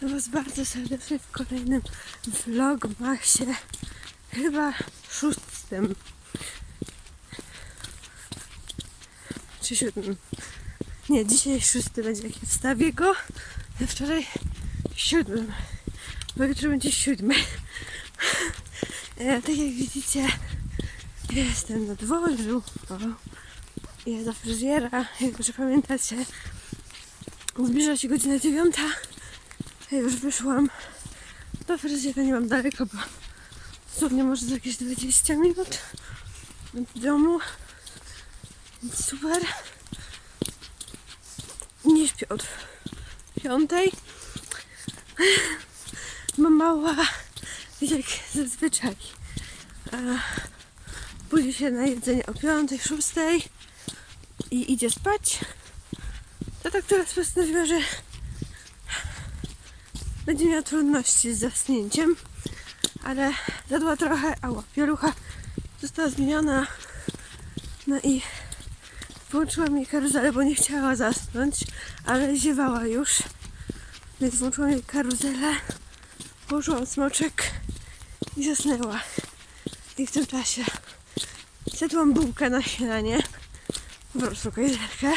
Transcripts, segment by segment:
Witam was bardzo serdecznie w kolejnym vlogmasie, chyba szóstym, czy siódmym. Nie, dzisiaj szósty będzie, jak wstawię go, a wczoraj siódmym, bo jutro będzie siódmy. E, tak jak widzicie, jestem na dworzu, o, ja do fryzjera, jak może pamiętacie, Zbliża się godzina dziewiąta. Ja już wyszłam. Do fryzjera nie mam daleko, bo dosłownie może za jakieś 20 minut do domu. Więc super. Nie śpię od piątej. Mam mała, jak zazwyczaj. Budzi się na jedzenie o piątej, szóstej i idzie spać. To tak teraz postanowiła, że będzie miała trudności z zasnięciem, ale zadła trochę, ała, pielucha została zmieniona. No i włączyłam jej karuzelę, bo nie chciała zasnąć, ale ziewała już. Więc włączyłam jej karuzelę, włożyłam smoczek i zasnęła. I w tym czasie zjadłam bułkę na śniadanie, po prostu kajzerkę.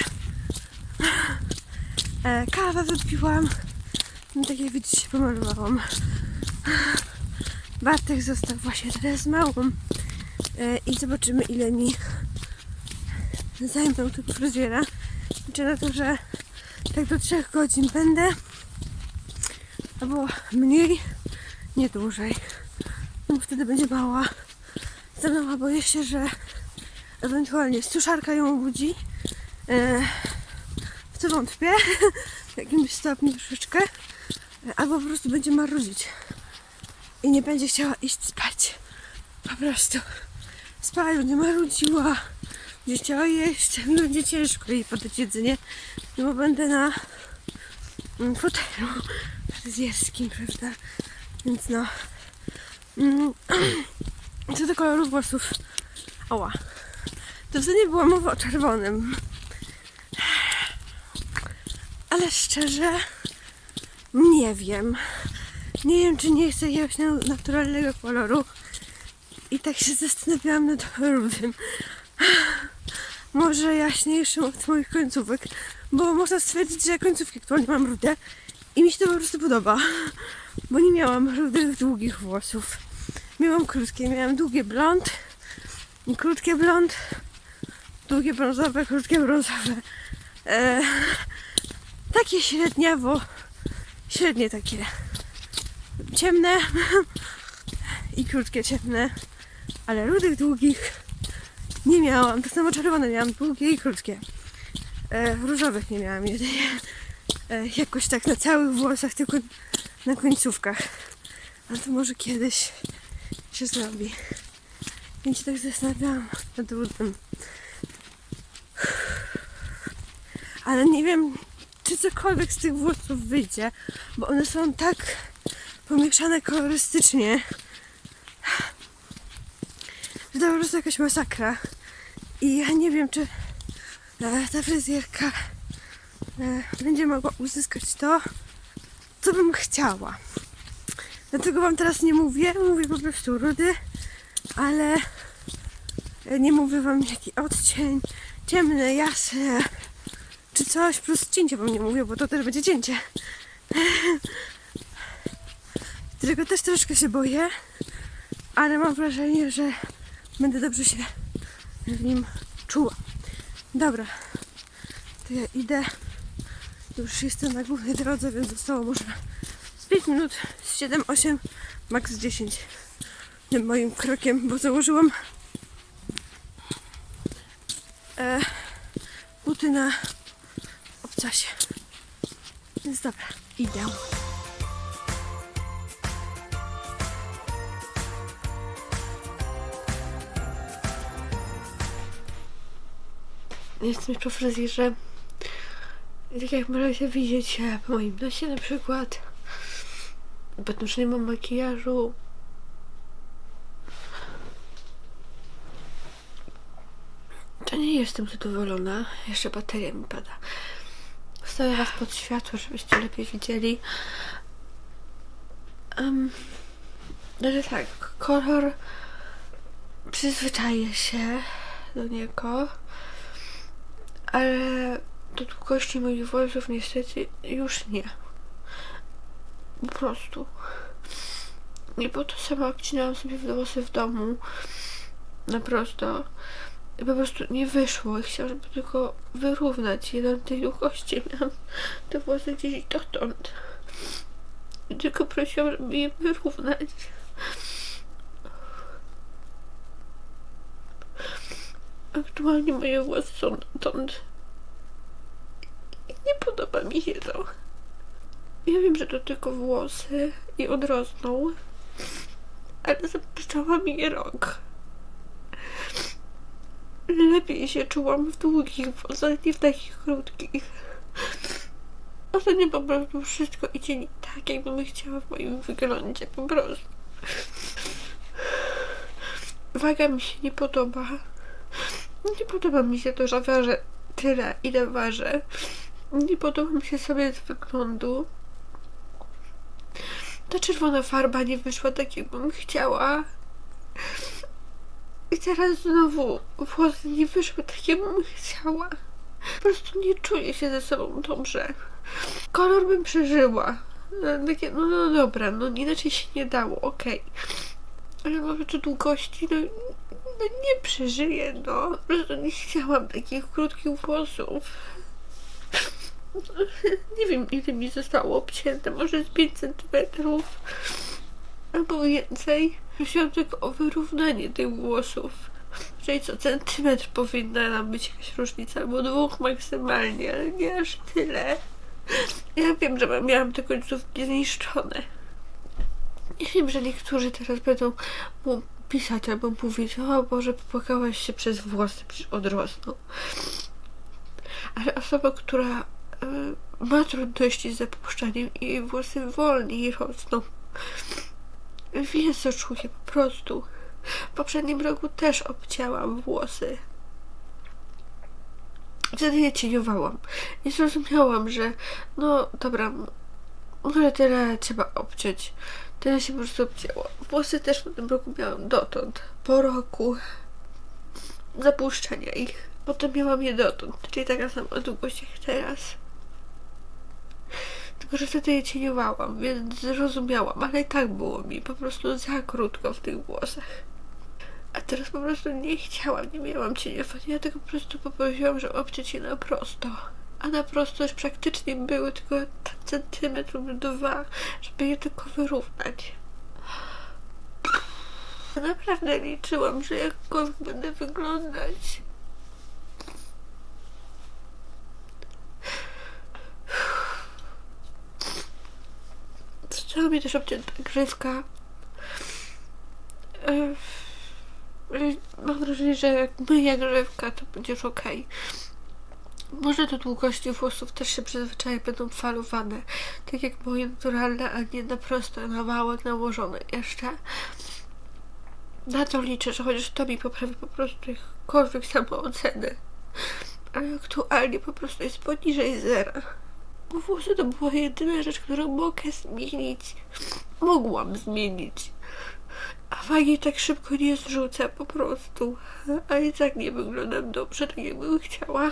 E, kawę wypiłam. No tak jak widzicie, pomalowałam. Bartek został właśnie teraz małą. E, I zobaczymy, ile mi zajmą tu fryzjera. Liczę na to, że tak do 3 godzin będę. Albo mniej, nie dłużej. No wtedy będzie mała. Ze mną, a boję się, że ewentualnie suszarka ją obudzi. E, w to wątpię, w jakimś stopniu troszeczkę, albo po prostu będzie marudzić i nie będzie chciała iść spać. Po prostu spać, będzie marudziła, będzie chciała jeść, będzie ciężko jej podać jedzenie, no bo będę na mm, fotelu fryzjerskim, prawda? Więc no. Mm, Co do kolorów włosów, oła, to wtedy nie była mowa o czerwonym. Ale szczerze, nie wiem. Nie wiem, czy nie chcę jakiegoś na- naturalnego koloru. I tak się zastanawiałam nad rudym. Może jaśniejszym od moich końcówek, bo można stwierdzić, że końcówki aktualnie mam rude i mi się to po prostu podoba, bo nie miałam rudych, długich włosów. Miałam krótkie, miałam długie blond krótkie blond, długie brązowe, krótkie brązowe. E, takie średniawo, średnie takie ciemne i krótkie ciemne, ale rudych, długich nie miałam. Tak samo czerwone miałam, długie i krótkie. E, różowych nie miałam jedynie. E, jakoś tak na całych włosach, tylko na końcówkach. Ale to może kiedyś się zrobi. Więc się tak zastanawiałam nad rudym. Ale nie wiem, czy cokolwiek z tych włosów wyjdzie, bo one są tak pomieszane kolorystycznie, że to po prostu jakaś masakra. I ja nie wiem, czy e, ta fryzjerka e, będzie mogła uzyskać to, co bym chciała. Dlatego wam teraz nie mówię, mówię po prostu rudy, ale e, nie mówię wam jaki odcień, ciemne, jasne, coś, plus cięcie wam nie mówię, bo to też będzie cięcie. Którego też troszkę się boję, ale mam wrażenie, że będę dobrze się w nim czuła. Dobra, to ja idę. Już jestem na głównej drodze, więc zostało może z 5 minut, z 7, 8, maks 10 tym moim krokiem, bo założyłam e, buty na obcasie. Więc dobra, idę. Jestem po fryzjerze. Tak jak możecie widzieć e, po moim nosie na przykład, bo już nie mam makijażu. To nie jestem zadowolona. Jeszcze bateria mi pada. Postawię was pod światło, żebyście lepiej widzieli. Um, że tak, kolor przyzwyczaję się do niego, ale do długości moich włosów niestety już nie. Po prostu. I po to sama obcinałam sobie włosy w domu na prosto. Po prostu nie wyszło. I chciałam, żeby tylko wyrównać jeden tej długości. Miałam te włosy gdzieś dotąd. Tylko prosiłam, żeby je wyrównać. Aktualnie moje włosy są dotąd. Nie podoba mi się to. Ja wiem, że to tylko włosy i odrosną, ale zapuszczała mi je rok. Lepiej się czułam w długich włosach, nie w takich krótkich. Ostatnio po prostu wszystko idzie nie tak, jakbym chciała w moim wyglądzie, po prostu. Waga mi się nie podoba. Nie podoba mi się to, że ważę tyle, ile ważę. Nie podoba mi się sobie z wyglądu. Ta czerwona farba nie wyszła tak, jakbym chciała. I teraz znowu włosy nie wyszły tak, jakbym chciała. Po prostu nie czuję się ze sobą dobrze. Kolor bym przeżyła. No, Takie, no, no dobra, no inaczej się nie dało, okej. Ale może to długości, no, no nie przeżyję, no. Po prostu nie chciałam takich krótkich włosów. Nie wiem, ile mi zostało obcięte, może z 5 centymetrów albo więcej. Prosiłam tylko o wyrównanie tych włosów. Czyli co centymetr powinna nam być jakaś różnica, albo dwóch maksymalnie, ale nie aż tyle. Ja wiem, że miałam te końcówki zniszczone. Ja wiem, że niektórzy teraz będą mu pisać albo mówić, o Boże, popłakałaś się przez włosy, przecież odrosną. Ale osoba, która y, ma trudności z zapuszczaniem i jej włosy wolniej rosną, wie co czuję po prostu. W poprzednim roku też obcięłam włosy. Wtedy je cieniowałam. I zrozumiałam, że no dobra, może tyle trzeba obciąć. Tyle się po prostu obcięło. Włosy też w tym roku miałam dotąd. Po roku zapuszczenia ich. Potem miałam je dotąd, czyli taka sama długość jak teraz. Że wtedy je cieniowałam, więc zrozumiałam, ale i tak było mi po prostu za krótko w tych włosach. A teraz po prostu nie chciałam, nie miałam cieniowania, ja tylko po prostu poprosiłam, żeby obciąć je na prosto. A na prosto już praktycznie były tylko centymetr lub dwa, żeby je tylko wyrównać. Naprawdę liczyłam, że jakkolwiek będę wyglądać. Została mi też obcięta grzywka. Yy, Mam wrażenie, że jak myję grzywka, to będzie już okej. Może do długości włosów też się przyzwyczaję, będą falowane. Tak jak moje naturalne, a nie na prosto, na mało nałożone jeszcze. Na to liczę, że chociaż to mi poprawi po prostu jakkolwiek samoocenę. Ale aktualnie po prostu jest poniżej zera. Włosy to była jedyna rzecz, którą mogę zmienić. Mogłam zmienić. A wagi tak szybko nie zrzucę po prostu. A i tak nie wyglądam dobrze, tak jakbym chciała.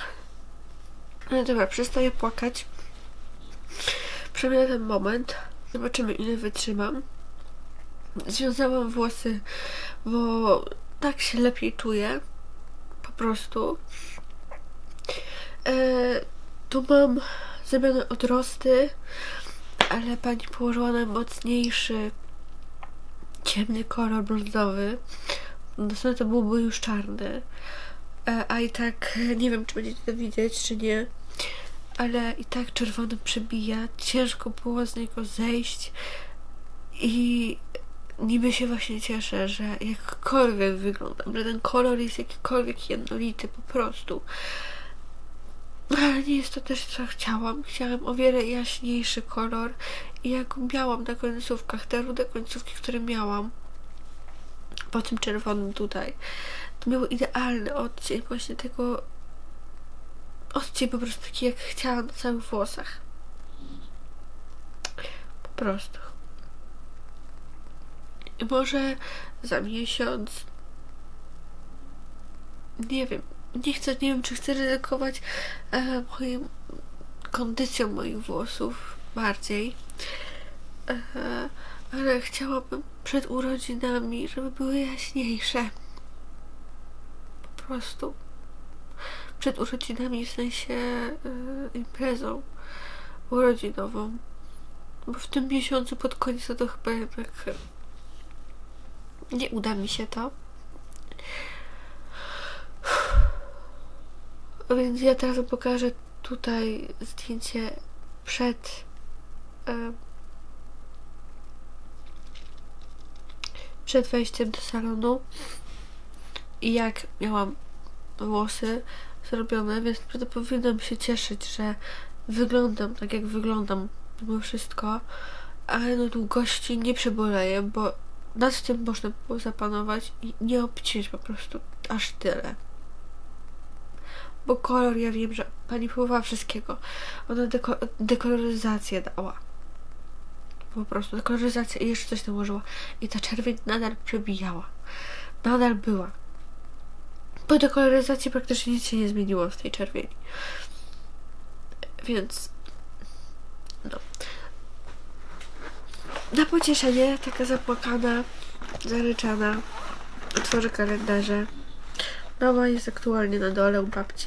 No dobra, przestaję płakać. Przemianę ten moment. Zobaczymy, ile wytrzymam. Związałam włosy, bo tak się lepiej czuję. Po prostu. E, tu mam zrobione odrosty, ale pani położyła na mocniejszy, ciemny kolor brązowy. Następnie to byłby już czarny. E, a i tak nie wiem, czy będziecie to widzieć, czy nie. Ale i tak czerwony przebija. Ciężko było z niego zejść. I niby się właśnie cieszę, że jakkolwiek wyglądam, że ten kolor jest jakikolwiek jednolity po prostu. Ale nie jest to też co chciałam. Chciałam o wiele jaśniejszy kolor i jak miałam na końcówkach, te rude końcówki, które miałam po tym czerwonym tutaj, to miał idealny odcień właśnie tego odcień po prostu taki jak chciałam na całych włosach. Po prostu. I może za miesiąc nie wiem, nie chcę, nie wiem, czy chcę ryzykować e, moim kondycją moich włosów bardziej. E, ale chciałabym przed urodzinami, żeby były jaśniejsze. Po prostu. Przed urodzinami, w sensie e, imprezą urodzinową. Bo w tym miesiącu pod koniec to chyba jednak nie uda mi się to. Więc ja teraz pokażę tutaj zdjęcie przed e, przed wejściem do salonu i jak miałam włosy zrobione, więc powinnam się cieszyć, że wyglądam tak jak wyglądam mimo wszystko, ale no długości nie przeboleję, bo nad tym można było zapanować i nie obcinać po prostu aż tyle. Bo kolor, ja wiem, że pani próbowała wszystkiego. Ona deko- dekoloryzację dała. Po prostu dekoloryzację i jeszcze coś nałożyła. I ta czerwień nadal przebijała. Nadal była. Po dekoloryzacji praktycznie nic się nie zmieniło w tej czerwieni. Więc no. Na pocieszenie taka zapłakana, zaryczana otworzę kalendarze. Mama jest aktualnie na dole u babci.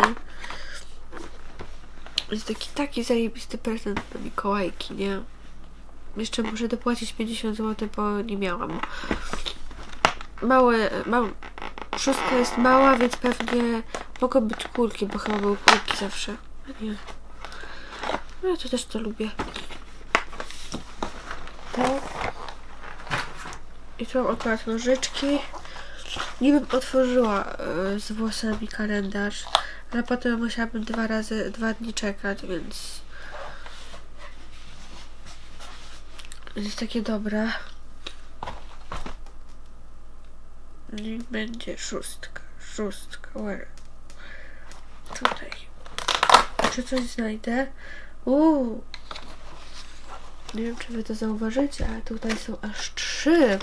Jest taki, taki zajebisty prezent do Mikołajki, nie? Jeszcze muszę dopłacić 50 zł, bo nie miałam. Małe, mam, szóstka jest mała, więc pewnie mogą być kulki, bo chyba były kulki zawsze. A Nie. No ja to też to lubię. Tak. I tu mam akurat nożyczki. Nie bym otworzyła e, z włosami kalendarz, ale potem musiałabym dwa razy, dwa dni czekać, więc jest takie dobre. Niech będzie szóstka, szóstka, where? Tutaj. Czy coś znajdę? Uuu. Nie wiem, czy wy to zauważycie, ale tutaj są aż trzy.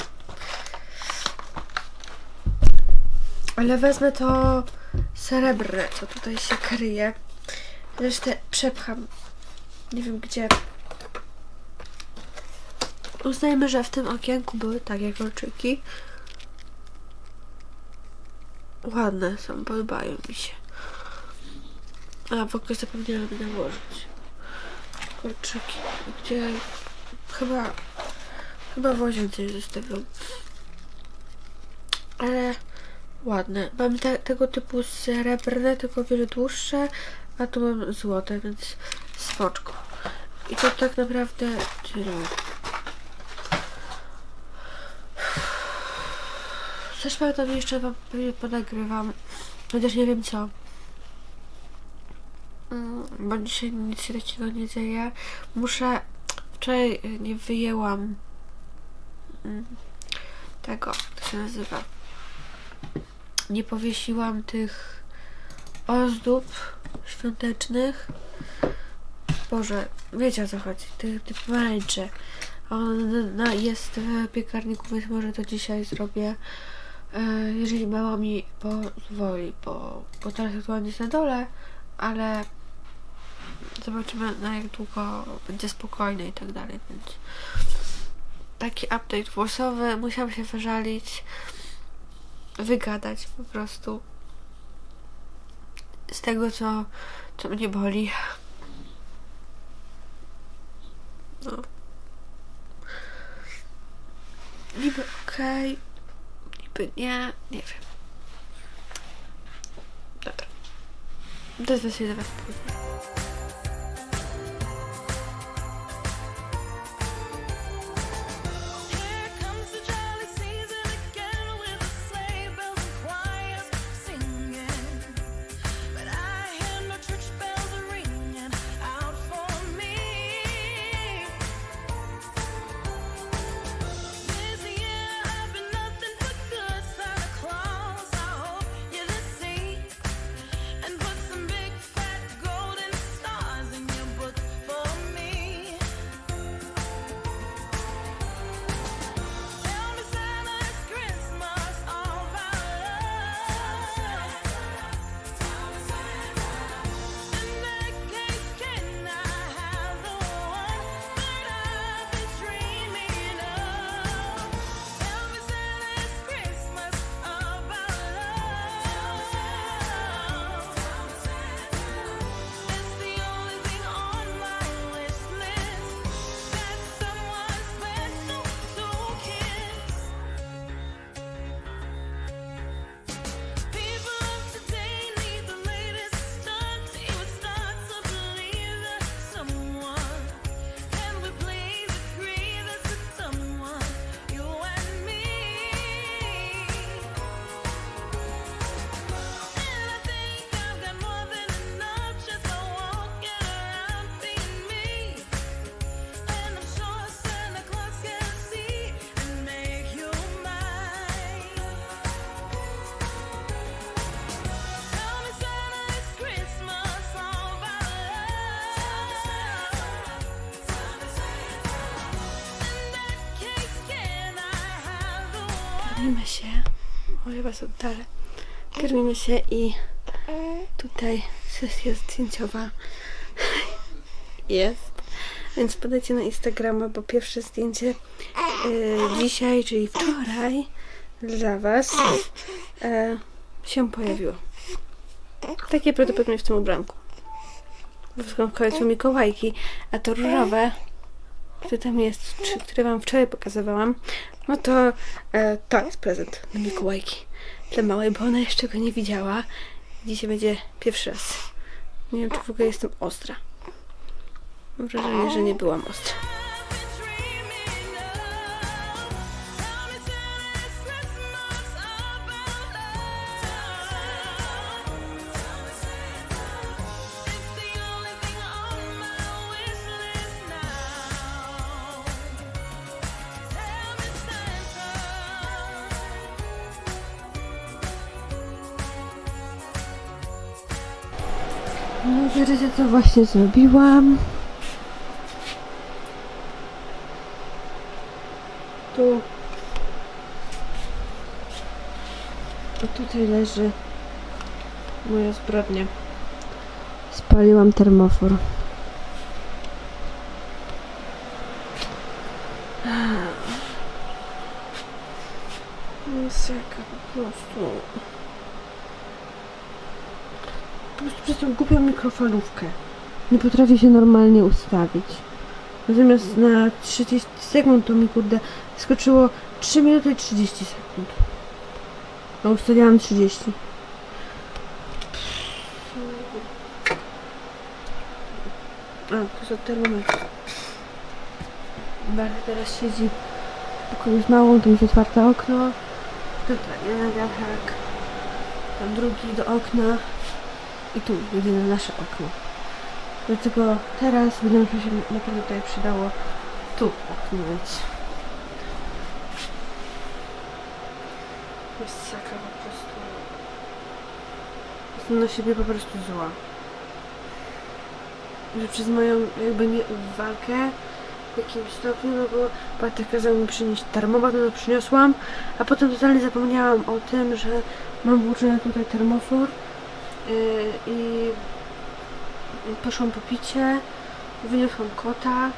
Ale wezmę to srebrne, co tutaj się kryje. Resztę przepcham. Nie wiem gdzie. Uznajmy, że w tym okienku były takie kolczyki. Ładne są, podobają mi się. A w ogóle zapomniałam nałożyć. Kolczyki. Gdzie? Chyba... Chyba w łazience je zostawiam. Ale ładne. Mam te, tego typu srebrne, tylko o wiele dłuższe, a tu mam złote, więc spoczko. I to tak naprawdę tyle. Coś pamiętam jeszcze wam pewnie ponagrywam, chociaż nie wiem co. Mm, Bo dzisiaj nic się takiego nie dzieje. Muszę... Wczoraj y, nie wyjęłam mm, tego, to się nazywa nie powiesiłam tych ozdób świątecznych. Boże, wiecie o co chodzi, tych, tych pomarańczy. On jest w piekarniku, więc może to dzisiaj zrobię. E, jeżeli mama mi pozwoli, bo, bo teraz aktualnie jest na dole, ale zobaczymy na jak długo będzie spokojne i tak dalej, więc taki update włosowy, musiałam się wyżalić wygadać po prostu z tego, co, co mnie boli. No. Niby okej, niby nie, nie wiem. Dobra. Do was później. Karmimy się. O, są oddalę. Karmimy się i tutaj sesja zdjęciowa jest. Więc podajcie na Instagrama, bo pierwsze zdjęcie y, dzisiaj, czyli wczoraj dla Was y, się pojawiło. Takie prawdopodobnie w tym ubranku. Bo w końcu Mikołajki, a to różowe, które tam jest, czy, które Wam wczoraj pokazywałam, no to e, to jest prezent na Mikołajki dla małej, bo ona jeszcze go nie widziała. Dzisiaj będzie pierwszy raz. Nie wiem, czy w ogóle jestem ostra. Mam wrażenie, że nie byłam ostra. Wreszcie to właśnie zrobiłam. Tu. A tutaj leży moja zbrodnia. Spaliłam termofor. Masakra po prostu. Prostu przez tą głupią mikrofalówkę. Nie potrafię się normalnie ustawić. Natomiast na 30 sekund to mi kurde skoczyło 3 minuty i 30 sekund. A ustawiałam 30. A, to jest od termometru. Bach teraz siedzi w pokoju z małą, tam jest otwarte okno. Tutaj jeden wiatrak. Tam drugi do okna. I tu jedyne nasze okno. Dlatego teraz będzie mi się naprawdę tutaj przydało tu okno mieć. Masakra po prostu. Jestem na siebie po prostu zła. Że przez moją jakby nieuwagę w jakimś stopniu, no bo Bartek kazał mi przynieść termomat, no to przyniosłam, a potem totalnie zapomniałam o tym, że mam włóczony tutaj termofor i poszłam po picie, wyniosłam kota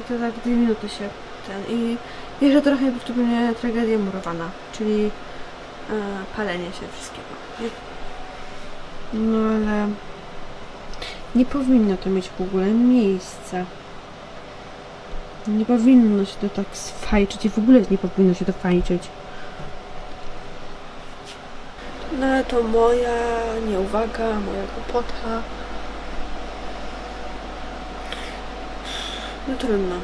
i to tak dwie minuty się ten i jeszcze trochę prawdopodobnie tragedia murowana, czyli e, palenie się wszystkiego. No ale nie powinno to mieć w ogóle miejsca. Nie powinno się to tak sfajczyć i w ogóle nie powinno się to fajczyć. Ale to moja nieuwaga, moja głupota. No trudno.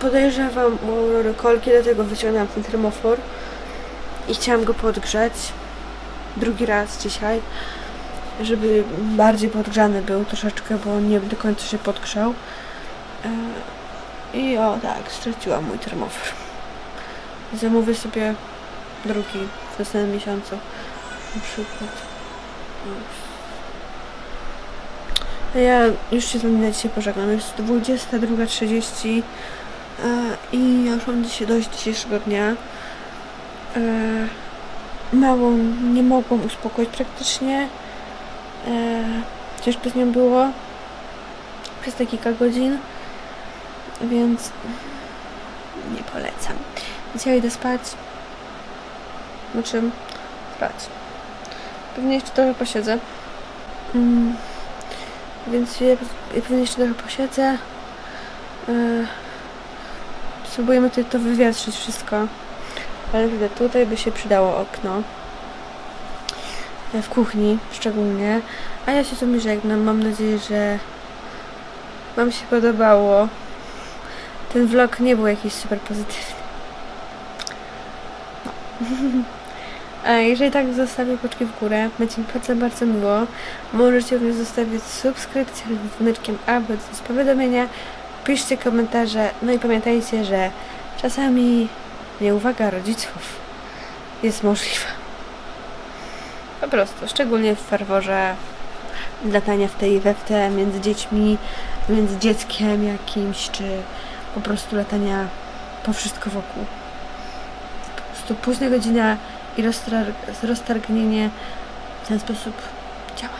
Podejrzewam o rekolki, dlatego wyciągnęłam ten termofor i chciałam go podgrzać drugi raz dzisiaj, żeby bardziej podgrzany był troszeczkę, bo nie do końca się podgrzał. E, I o tak, straciłam mój termofor. Zamówię sobie drugi następnym miesiącu na przykład. Ja już się z wami dzisiaj pożegnam. Jest 22.30 e, i ja już mam dzisiaj dość dzisiejszego dnia. E, Małą nie mogłam uspokoić praktycznie. E, Ciężko z nią było przez te kilka godzin, więc nie polecam. Ja idę spać. Znaczy, spać. Pewnie jeszcze trochę posiedzę. Mm. Więc ja, ja pewnie jeszcze trochę posiedzę. Yy, spróbujemy tutaj to wywietrzyć wszystko. Ale widzę, tutaj by się przydało okno. E, W kuchni szczególnie. A ja się z wami żegnam. Mam nadzieję, że Wam się podobało. Ten vlog nie był jakiś super pozytywny. No. A jeżeli tak, zostawię poczki w górę. Będzie mi bardzo, bardzo miło. Możecie również zostawić subskrypcję z dzwoneczkiem, aby dostać powiadomienia. Piszcie komentarze. No i pamiętajcie, że czasami nieuwaga rodziców jest możliwa. Po prostu, szczególnie w ferworze latania w tej we w te między dziećmi, między dzieckiem jakimś, czy po prostu latania po wszystko wokół. prostu późna godzina i roztar- roztargnienie w ten sposób działa.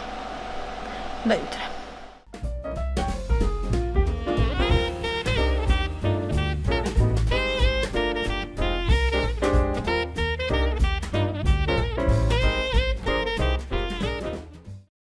Do jutra.